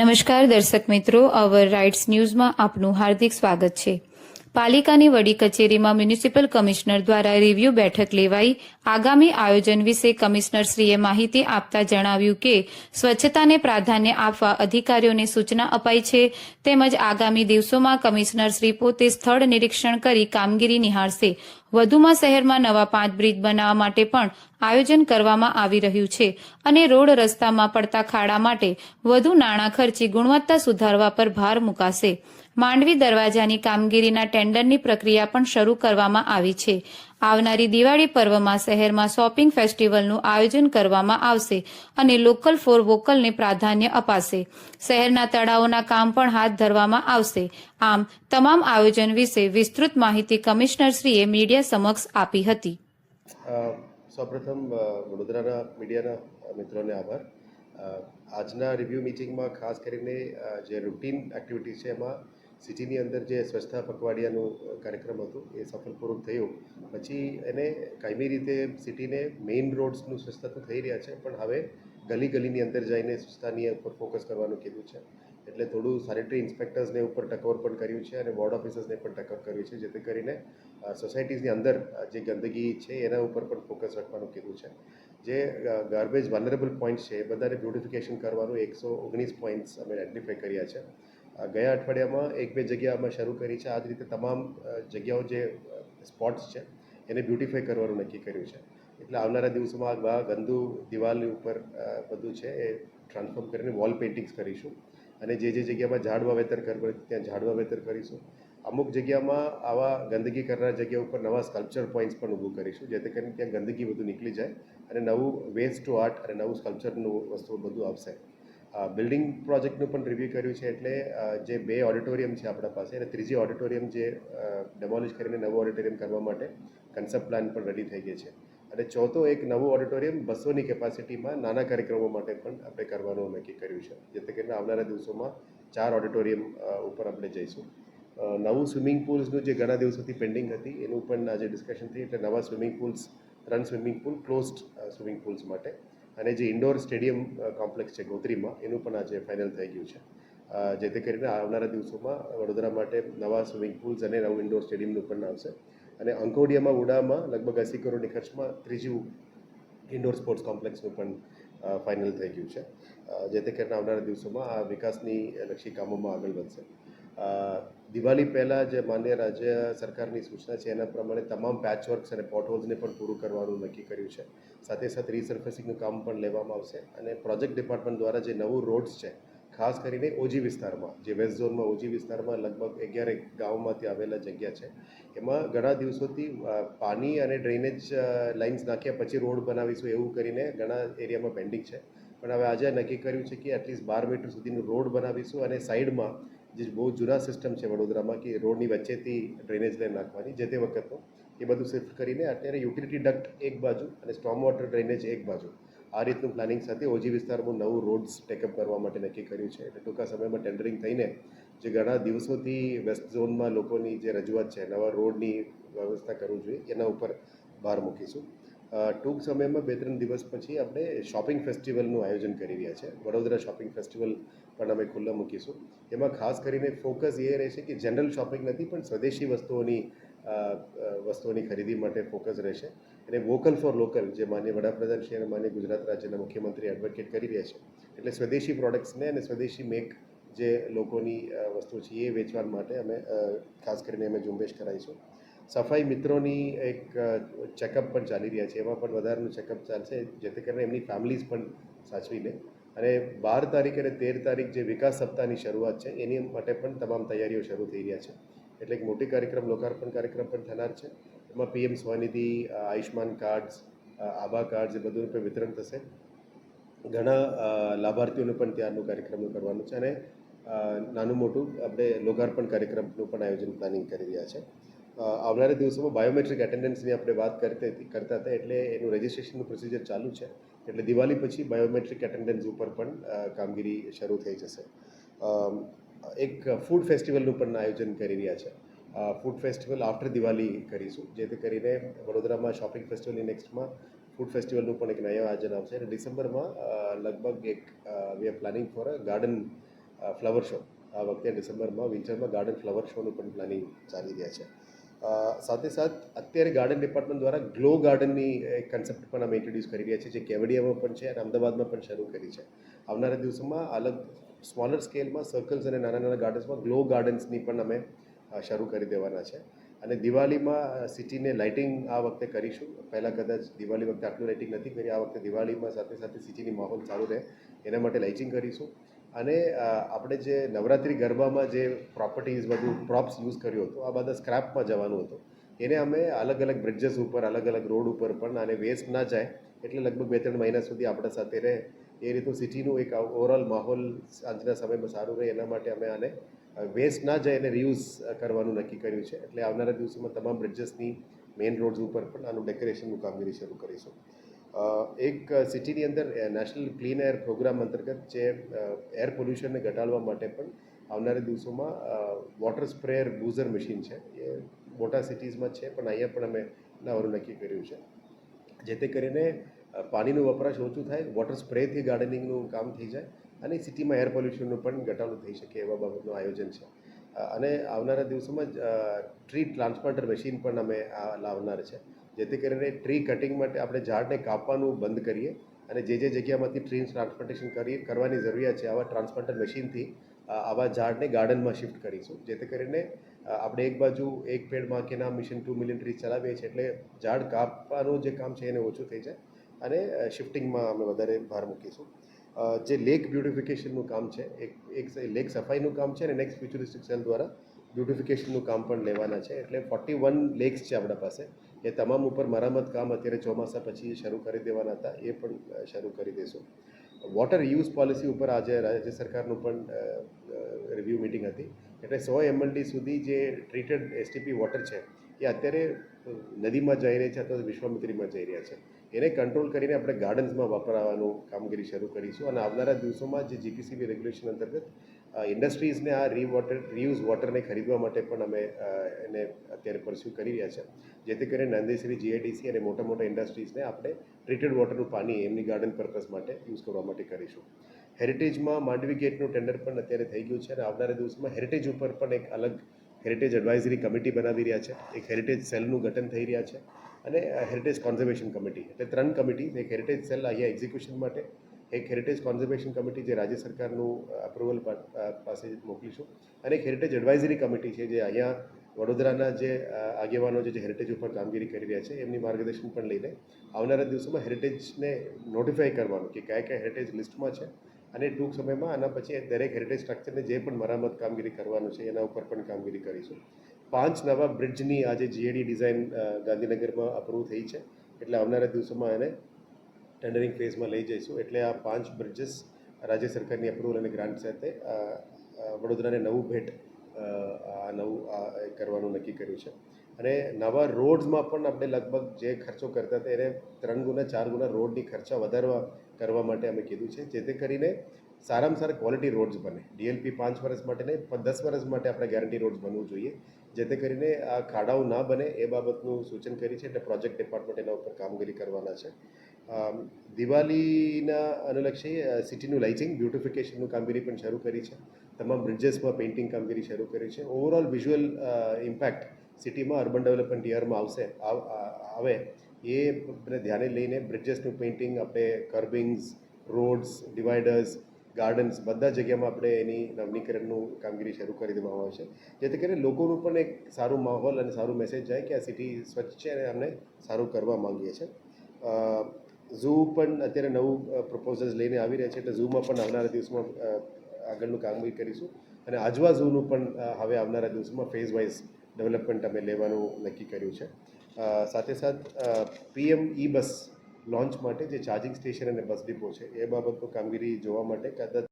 નમસ્કાર દર્શક મિત્રો, અવર રાઇટ્સ ન્યૂઝમાં આપનું હાર્દિક સ્વાગત છે. પાલિકાની વડી કચેરીમાં મ્યુનિસિપલ કમિશનર દ્વારા રિવ્યુ બેઠક લેવાઈ. આગામી આયોજન વિશે કમિશનરશ્રીએ માહિતી આપતા જણાવ્યું કે, સ્વચ્છતાને પ્રાધાન્ય આપવા અધિકારીઓને સૂચના અપાઈ છે. તેમજ આગામી દિવસોમાં કમિશનરશ્રી પોતે સ્થળ નિરીક્ષણ કરી કામગીરી નિહાળશે. વધુમાં શહેરમાં નવા પાંચ બ્રિજ બનાવવા માટે પણ આયોજન કરવામાં આવી રહ્યું છે અને રોડ રસ્તામાં પડતા ખાડા માટે વધુ નાણાં ખર્ચી ગુણવત્તા સુધારવા પર ભાર મુકાશે. માંડવી દરવાજાની કામગીરીના ટેન્ડરની પ્રક્રિયા પણ શરૂ કરવામાં આવી છે. આવનારી દિવાળી પર્વમાં શહેરમાં શોપિંગ ફેસ્ટિવલનું આયોજન કરવામાં આવશે અને લોકલ ફોર વોકલને પ્રાધાન્ય અપાશે. શહેરના તળાવોના કામ પણ હાથ ધરવામાં આવશે. આમ, તમામ આયોજન વિશે વિસ્તૃત માહિતી કમિશનરશ્રીએ મીડિયા સમક્ષ આપી હતી. સૌપ્રથમ વડોદરાના મીડિયાના મિત્રોને આભાર. આજના રિવ્યૂ મિટિંગમાં ખાસ કરીને જે રૂટીન એક્ટિવિટી છે એમાં સિટીની અંદર જે સ્વચ્છતા પખવાડિયાનું કાર્યક્રમ હતું, એ સફળપૂર્વક થયું. પછી એને કાયમી રીતે સિટીને મેઇન રોડ્સનું સ્વચ્છતા તો થઈ રહ્યા છે, પણ હવે ગલી ગલીની અંદર જઈને સ્વચ્છતાની ઉપર ફોકસ કરવાનું કીધું છે. એટલે થોડું સેનિટરી ઇન્સ્પેક્ટર્સને ઉપર ટકોર પણ કર્યું છે અને વોર્ડ ઓફિસર્સને પણ ટકોર કર્યું છે, જેથી કરીને સોસાયટીઝની અંદર જે ગંદકી છે, એના ઉપર પણ ફોકસ રાખવાનું કીધું છે. જે ગાર્બેજ વનરેબલ પોઈન્ટ છે, એ બધાને બ્યુટિફિકેશન કરવાનું એકસો ઓગણીસ પોઈન્ટ્સ અમે આઈડેન્ટિફાઈ કર્યા છે. ગયા અઠવાડિયામાં એક બે જગ્યા અમે શરૂ કરી છે. આ જ રીતે તમામ જગ્યાઓ જે સ્પોટ્સ છે, એને બ્યુટિફાઈ કરવાનું નક્કી કર્યું છે. એટલે આવનારા દિવસોમાં આ ગંદુ દિવાલ ઉપર બધું છે એ ટ્રાન્સફોર્મ કરીને વોલ પેઇન્ટિંગ્સ કરીશું. અને જે જે જગ્યામાં ઝાડ વાવેતર કરવું ત્યાં ઝાડ વાવેતર કરીશું. અમુક જગ્યામાં આવા ગંદકી કરનાર જગ્યા ઉપર નવા સ્કલ્પચર પોઈન્ટ્સ પણ ઊભું કરીશું, જેથી કરીને ત્યાં ગંદકી બધું નીકળી જાય અને નવું વેસ્ટ ટુ આર્ટ અને નવું સ્કલ્પચરનું વસ્તુ બધું આવશે. બિલ્ડિંગ પ્રોજેક્ટનું પણ રિવ્યૂ કર્યું છે એટલે જે બે ઓડિટોરિયમ છે આપણા પાસે અને ત્રીજી ઓડિટોરિયમ જે ડેમોલિશ કરીને નવું ઓડિટોરિયમ કરવા માટે કન્સેપ્ટ પ્લાન પણ રેડી થઈ ગઈ છે. અને ચોથો એક નવું ઓડિટોરિયમ બસોની કેપેસિટીમાં નાના કાર્યક્રમો માટે પણ આપણે કરવાનું નક્કી કર્યું છે. જેથી કરીને આવનારા દિવસોમાં ચાર ઓડિટોરિયમ ઉપર આપણે જઈશું. નવું સ્વિમિંગ પુલ્સનું જે ઘણા દિવસોથી પેન્ડિંગ હતી, એનું પણ આજે ડિસ્કશન થઈ. એટલે નવા સ્વિમિંગ પુલ્સ ત્રણ swimming pool closed swimming pools માટે અને જે ઇન્ડોર સ્ટેડિયમ કોમ્પ્લેક્સ છે ગોત્રીમાં, એનું પણ આજે ફાઇનલ થઈ ગયું છે. જેથી કરીને આવનારા દિવસોમાં વડોદરા માટે નવા સ્વિમિંગ પુલ્સ અને નવું ઇન્ડોર સ્ટેડિયમનું પણ આવશે. અને અંકોડિયામાં, ઉડામાં લગભગ એસી કરોડની ખર્ચમાં ત્રીજું ઇન્ડોર સ્પોર્ટ્સ કોમ્પ્લેક્સનું પણ ફાઇનલ થઈ ગયું છે. જેથી કરીને આવનારા દિવસોમાં આ વિકાસની લક્ષી કામોમાં આગળ વધશે. દિવાળી પહેલાં જે માન્ય રાજ્ય સરકારની સૂચના છે, એના પ્રમાણે તમામ પેચવર્ક્સ અને પોટહોલ્સને પણ પૂરું કરવાનું નક્કી કર્યું છે. સાથે સાથે રીસર્ફેસિંગનું કામ પણ લેવામાં આવશે અને પ્રોજેક્ટ ડિપાર્ટમેન્ટ દ્વારા જે નવું રોડ્સ છે, ખાસ કરીને ઓજી વિસ્તારમાં, જે વેસ્ટ ઝોનમાં ઓજી વિસ્તારમાં લગભગ અગિયારેક ગામોમાંથી આવેલા જગ્યા છે, એમાં ઘણા દિવસોથી પાણી અને ડ્રેનેજ લાઇન્સ નાખ્યા પછી રોડ બનાવીશું એવું કરીને ઘણા એરિયામાં પેન્ડિંગ છે. પણ હવે આજે નક્કી કર્યું છે કે એટલીસ્ટ બાર મીટર સુધીનું રોડ બનાવીશું અને સાઈડમાં જે બહુ જૂના સિસ્ટમ છે વડોદરામાં કે રોડની વચ્ચેથી ડ્રેનેજ લાઈન નાખવાની જે તે વખતનો એ બધું શિફ્ટ કરીને અત્યારે યુટિલિટી ડક્ટ એક બાજુ અને સ્ટોમ વોટર ડ્રેનેજ એક બાજુ. આ રીતનું પ્લાનિંગ સાથે ઓજી વિસ્તારમાં નવું રોડ્સ ટેકઅપ કરવા માટે નક્કી કર્યું છે. એટલે ટૂંકા સમયમાં ટેન્ડરિંગ થઈને જે ઘણા દિવસોથી વેસ્ટ ઝોનમાં લોકોની જે રજૂઆત છે, નવા રોડની વ્યવસ્થા કરવું જોઈએ, એના ઉપર ભાર મૂકીશું. ટૂંક સમયમાં બે ત્રણ દિવસ પછી આપણે શોપિંગ ફેસ્ટિવલનું આયોજન કરી રહ્યા છે. વડોદરા શોપિંગ ફેસ્ટિવલ પણ અમે ખુલ્લા મૂકીશું. એમાં ખાસ કરીને ફોકસ એ રહેશે કે જનરલ શોપિંગ નથી, પણ સ્વદેશી વસ્તુઓની વસ્તુઓની ખરીદી માટે ફોકસ રહેશે. અને વોકલ ફોર લોકલ, જે માન્ય વડાપ્રધાન શ્રી અને માન્ય ગુજરાત રાજ્યના મુખ્યમંત્રી એડવોકેટ કરી રહ્યા છે. એટલે સ્વદેશી પ્રોડક્ટ્સને અને સ્વદેશી મેક જે લોકોની વસ્તુ છે એ વેચવા માટે અમે ખાસ કરીને અમે ઝુંબેશ કરાવીશું. સફાઈ મિત્રોની એક ચેકઅપ પણ ચાલી રહ્યા છે. એમાં પણ વધારાનું ચેકઅપ ચાલશે, જેથી કરીને એમની ફેમિલીઝ પણ સાચવી લે અને બાર તારીખ અને તેર તારીખ જે વિકાસ સપ્તાહની શરૂઆત છે, એની માટે પણ તમામ તૈયારીઓ શરૂ થઈ રહ્યા છે. એટલે એક મોટી કાર્યક્રમ, લોકાર્પણ કાર્યક્રમ પણ થનાર છે. એમાં PM Svanidhi Ayushman cards Abha cards એ બધું રૂપે વિતરણ થશે. ઘણા લાભાર્થીઓને પણ ત્યારનું કાર્યક્રમનું કરવાનું છે. અને નાનું મોટું આપણે લોકાર્પણ કાર્યક્રમનું પણ આયોજન પ્લાનિંગ કરી રહ્યા છે. આવનારા દિવસોમાં બાયોમેટ્રિક એટેન્ડન્સની આપણે વાત કરતી કરતા હતા એટલે એનું રજિસ્ટ્રેશનનું પ્રોસિજર ચાલુ છે. એટલે દિવાળી પછી બાયોમેટ્રિક એટેન્ડન્સ ઉપર પણ કામગીરી શરૂ થઈ જશે. એક ફૂડ ફેસ્ટિવલનું પણ આયોજન કરી રહ્યા છે. ફૂડ ફેસ્ટિવલ આફ્ટર દિવાળી કરીશું, જેથી કરીને વડોદરામાં શોપિંગ ફેસ્ટિવલની નેક્સ્ટમાં ફૂડ ફેસ્ટિવલનું પણ એક નવું આયોજન આવશે. અને ડિસેમ્બરમાં લગભગ એક we are planning for a garden flower show આ વખતે ડિસેમ્બરમાં વિન્ટરમાં ગાર્ડન ફ્લાવર શોનું પણ પ્લાનિંગ ચાલી રહ્યા છે. સાથે સાથ અત્યારે ગાર્ડન ડિપાર્ટમેન્ટ દ્વારા ગ્લો ગાર્ડનની એક કન્સેપ્ટ પણ અમે ઇન્ટ્રોડ્યુસ કરી રહ્યા છીએ, જે કેવડિયામાં પણ છે અને અમદાવાદમાં પણ શરૂ કરી છે. આવનારા દિવસોમાં અલગ સ્મોલર સ્કેલમાં સર્કલ્સ અને નાના નાના ગાર્ડન્સમાં ગ્લો ગાર્ડન્સની પણ અમે શરૂ કરી દેવાના છે. અને દિવાળીમાં સિટીને લાઇટિંગ આ વખતે કરીશું. પહેલાં કદાચ દિવાળી વખતે આટલું લાઇટિંગ નથી કરી આ વખતે દિવાળીમાં સાથે સાથે સિટીની માહોલ ચાલુ રહે. એના માટે લાઇટિંગ કરીશું. અને આપણે જે નવરાત્રિ ગરબામાં જે પ્રોપર્ટીઝ બધું પ્રોપ્સ યુઝ કર્યો હતો, આ બધા સ્ક્રેપમાં જવાનું હતું. એને અમે અલગ અલગ બ્રિજેસ ઉપર, અલગ અલગ રોડ ઉપર પણ આને વેસ્ટ ના જાય, એટલે લગભગ બે ત્રણ મહિના સુધી આપણા સાથે રહે. એ રીતનું સિટીનું એક ઓવરઓલ માહોલ સાંજના સમયમાં સારું રહે, એના માટે અમે આને વેસ્ટ ના જાય એને રિયુઝ કરવાનું નક્કી કર્યું છે. એટલે આવનારા દિવસોમાં તમામ બ્રિજેસની મેઇન રોડ્સ ઉપર પણ આનું ડેકોરેશનનું કામગીરી શરૂ કરીશું. એક સિટીની અંદર નેશનલ ક્લીન એર પ્રોગ્રામ અંતર્ગત જે એર પોલ્યુશનને ઘટાડવા માટે પણ આવનારા દિવસોમાં વોટર સ્પ્રેયર બુઝર મશીન છે. એ મોટા સિટીઝમાં છે, પણ અહીંયા પણ અમે લાવવાનું નક્કી કર્યું છે. જેથી કરીને પાણીનું વપરાશ ઓછું થાય વોટર સ્પ્રેથી ગાર્ડનિંગનું કામ થઈ જાય, અને સિટીમાં એર પોલ્યુશનનું પણ ઘટાડો થઈ શકે એવા બાબતનું આયોજન છે. અને આવનારા દિવસોમાં જ ટ્રી ટ્રાન્સપ્લાન્ટર મશીન પણ અમે લાવનાર છે. જેથી કરીને ટ્રી કટિંગ માટે આપણે ઝાડને કાપવાનું બંધ કરીએ અને જે જે જગ્યામાંથી ટ્રી ટ્રાન્સપ્લાન્ટેશન કરી કરવાની જરૂરિયાત છે આવા ટ્રાન્સપ્લાન્ટર મશીનથી આવા ઝાડને ગાર્ડનમાં શિફ્ટ કરીશું. જેથી કરીને આપણે એક બાજુ એક પેડમાં કે ના મિશન ટુ મિલિયન ટ્રી ચલાવીએ છીએ એટલે ઝાડ કાપવાનું જે કામ છે એને ઓછું થઈ જાય અને શિફ્ટિંગમાં અમે વધારે ભાર મૂકીશું. જે લેક બ્યુટિફિકેશનનું કામ છે, એક એક લેક સફાઈનું કામ છે અને નેક્સ્ટ ફ્યુચરિસ્ટિક સેલ દ્વારા બ્યુટિફિકેશનનું કામ પણ લેવાના છે. એટલે ફોર્ટી વન લેક્સ છે આપણા પાસે. એ તમામ ઉપર મરામત કામ અત્યારે ચોમાસા પછી શરૂ કરી દેવાના હતા, એ પણ શરૂ કરી દઈશું વોટર યુઝ પોલિસી ઉપર આજે રાજ્ય સરકારનું પણ રિવ્યૂ મિટિંગ હતી. એટલે સો એમએલડી સુધી જે ટ્રીટેડ એસટીપી વોટર છે, એ અત્યારે નદીમાં જઈ રહી છે અથવા વિશ્વામિત્રીમાં જઈ રહ્યા છે. એને કંટ્રોલ કરીને આપણે ગાર્ડન્સમાં વાપરવાનું કામગીરી શરૂ કરીશું અને આવનારા દિવસોમાં જે જીપીસીબી રેગ્યુલેશન અંતર્ગત ઇન્ડસ્ટ્રીઝને આ રી વોટર રીયુઝ વોટરને ખરીદવા માટે પણ અમે એને અત્યારે પરસ્યુ કરી રહ્યા છે. જેથી કરીને નંદેશ્રી જીઆઈડીસી અને મોટા મોટા ઇન્ડસ્ટ્રીઝને આપણે ટ્રીટેડ વોટરનું પાણી એમની ગાર્ડન પર્પઝ માટે યુઝ કરવા માટે કરીશું. હેરિટેજમાં માંડવી ગેટનું ટેન્ડર પણ અત્યારે થઈ ગયું છે અને આવનારા દિવસમાં હેરિટેજ ઉપર પણ એક અલગ હેરિટેજ એડવાઇઝરી કમિટી બનાવી રહ્યા છે. એક હેરિટેજ સેલનું ગઠન થઈ રહ્યા છે અને હેરિટેજ કોન્ઝર્વેશન કમિટી એટલે ત્રણ કમિટી એક હેરિટેજ સેલ અહીંયા એક્ઝિક્યુશન માટે એક હેરિટેજ કોન્ઝર્વેશન કમિટી જે રાજ્ય સરકારનું અપ્રુવલ પાસે મોકલીશું. અને એક હેરિટેજ એડવાઇઝરી કમિટી છે જે અહીંયા વડોદરાના જે આગેવાનો જે હેરિટેજ ઉપર કામગીરી કરી રહ્યા છે, એમની માર્ગદર્શન પણ લઈને આવનારા દિવસોમાં હેરિટેજને નોટિફાઈ કરવાનું કે કયા કયા હેરિટેજ લિસ્ટમાં છે. અને ટૂંક સમયમાં આના પછી દરેક હેરિટેજ સ્ટ્રક્ચરને જે પણ મરામત કામગીરી કરવાનું છે, એના ઉપર પણ કામગીરી કરીશું. પાંચ નવા બ્રિજની આજે જીએડી ડિઝાઇન ગાંધીનગરમાં અપ્રૂવ થઈ છે. એટલે આવનારા દિવસોમાં એને ટેન્ડરિંગ ફેઝમાં લઈ જઈશું. એટલે આ પાંચ બ્રિજીસ રાજ્ય સરકારની અપ્રુવલ અને ગ્રાન્ટ સાથે વડોદરાને નવું ભેટ આ નવું કરવાનું નક્કી કર્યું છે. અને નવા રોડ્સમાં પણ આપણે લગભગ જે ખર્ચો કરતા હતા, એને ત્રણ ગુના ચાર ગુના રોડની ખર્ચા વધારવા, કરવા માટે અમે કીધું છે, જેથી કરીને સારામાં સારા ક્વોલિટી રોડ્સ બને. ડીએલપી પાંચ વર્ષ માટે નહીં, પણ દસ વર્ષ માટે આપણે ગેરંટી રોડ્સ બનવું જોઈએ, જેથી કરીને આ ખાડાઓ ના બને એ બાબતનું સૂચન કરી છે, એટલે પ્રોજેક્ટ ડિપાર્ટમેન્ટ એના ઉપર કામગીરી કરવાના છે. દિવાળીના અનુલક્ષી સિટીનું લાઇટિંગ બ્યુટિફિકેશનનું કામગીરી પણ શરૂ કરી છે. તમામ બ્રિજેસમાં પેઇન્ટિંગ કામગીરી શરૂ કરી છે. ઓવરઓલ વિઝ્યુઅલ ઇમ્પેક્ટ સિટીમાં અર્બન ડેવલપમેન્ટ યરમાં આવશે, આવે એ ધ્યાને લઈને બ્રિજેસનું પેઇન્ટિંગ આપણે કર્બિંગ્સ રોડ્સ ડિવાઈડર્સ ગાર્ડન્સ બધા જગ્યામાં આપણે એની નવનીકરણનું કામગીરી શરૂ કરી દેવામાં આવે છે. જેથી કરીને લોકોનું પણ એક સારું માહોલ અને સારું મેસેજ જાય કે આ સિટી સ્વચ્છ છે અને અમને સારું કરવા માંગીએ છીએ ઝૂ પણ અત્યારે નવું પ્રપોઝલ્સ લઈને આવી રહ્યા છે એટલે ઝૂમાં પણ આવનારા દિવસમાં આગળનું કામગીરી કરીશું. અને આજવા ઝૂનું પણ હવે આવનારા દિવસમાં ફેઝ વાઇઝ ડેવલપમેન્ટ અમે લેવાનું નક્કી કર્યું છે. સાથે સાથ પીએમ ઈ બસ લોન્ચ માટે જે ચાર્જિંગ સ્ટેશન અને બસ ડિપો છે, એ બાબતનું કામગીરી જોવા માટે કદાચ